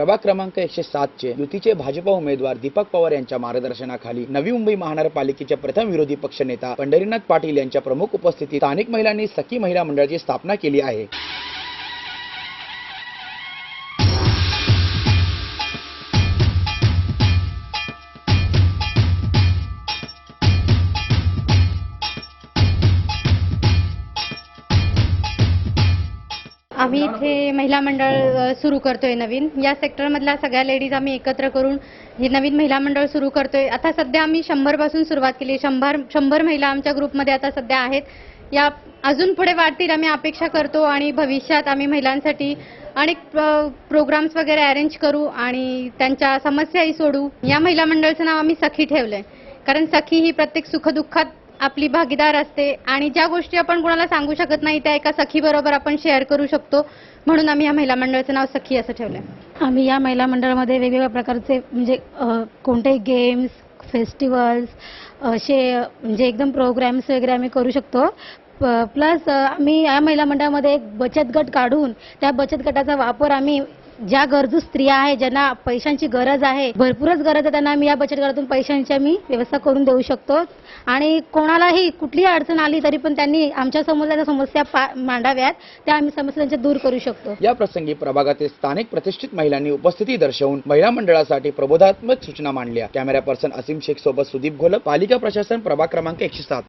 प्रभाग क्रमांक एकशे सातचे युतीचे भाजपा उमेदवार दीपक पवार यांच्या मार्गदर्शनाखाली नवी मुंबई महानगरपालिकेचे प्रथम विरोधी पक्षनेता पंढरीनाथ पाटील यांच्या प्रमुख उपस्थितीत स्थानिक महिलांनी सखी महिला मंडळाची स्थापना केली आहे. आम्ही इथे महिला मंडळ सुरू करतोय नवीन. या सेक्टरमधल्या सगळ्या लेडीज आम्ही एकत्र करून हे नवीन महिला मंडळ सुरू करतोय. आता सध्या आम्ही शंभरपासून सुरुवात केली. शंभर शंभर महिला आमच्या ग्रुपमध्ये आता सध्या आहेत. या अजून पुढे वाढतील आम्ही अपेक्षा करतो आणि भविष्यात आम्ही महिलांसाठी अनेक प्रोग्राम्स वगैरे अरेंज करू आणि त्यांच्या समस्याही सोडू. या महिला मंडळाचं नाव आम्ही सखी ठेवलंय. कारण सखी ही प्रत्येक सुखदुःखात आपली भागीदार असते आणि ज्या गोष्टी आपण कोणाला सांगू शकत नाही त्या एका सखी बरोबर आपण शेअर करू शकतो. म्हणून आम्ही या महिला मंडळाचं नाव सखी असं ठेवलंय. आम्ही या महिला मंडळामध्ये वेगवेगळ्या प्रकारचे म्हणजे कोणतेही गेम्स फेस्टिवल्स असे म्हणजे एकदम प्रोग्राम्स वगैरे आम्ही करू शकतो. प्लस आम्ही या महिला मंडळामध्ये एक बचत गट काढून त्या बचत गटाचा वापर आम्ही ज्या गरजू स्त्रिया आहे ज्यांना पैशांची गरज आहे भरपूरच गरज आहे त्यांना आम्ही या बचत गटातून पैशांची मी व्यवस्था करून देऊ शकतो. आणि कोणालाही कुठलीही अडचण आली तरी पण त्यांनी आमच्यासमोर समस्या पा- मांडाव्यात. त्या आम्ही समस्या त्यांच्या दूर करू शकतो. या प्रसंगी प्रभागातील स्थानिक प्रतिष्ठित महिलांनी उपस्थिती दर्शवून महिला मंडळासाठी प्रबोधात्मक सूचना मांडल्या. कॅमेरा पर्सन असीम शेख सोबत सुदीप घोल पालिका प्रशासन प्रभाग क्रमांक एकशे सात.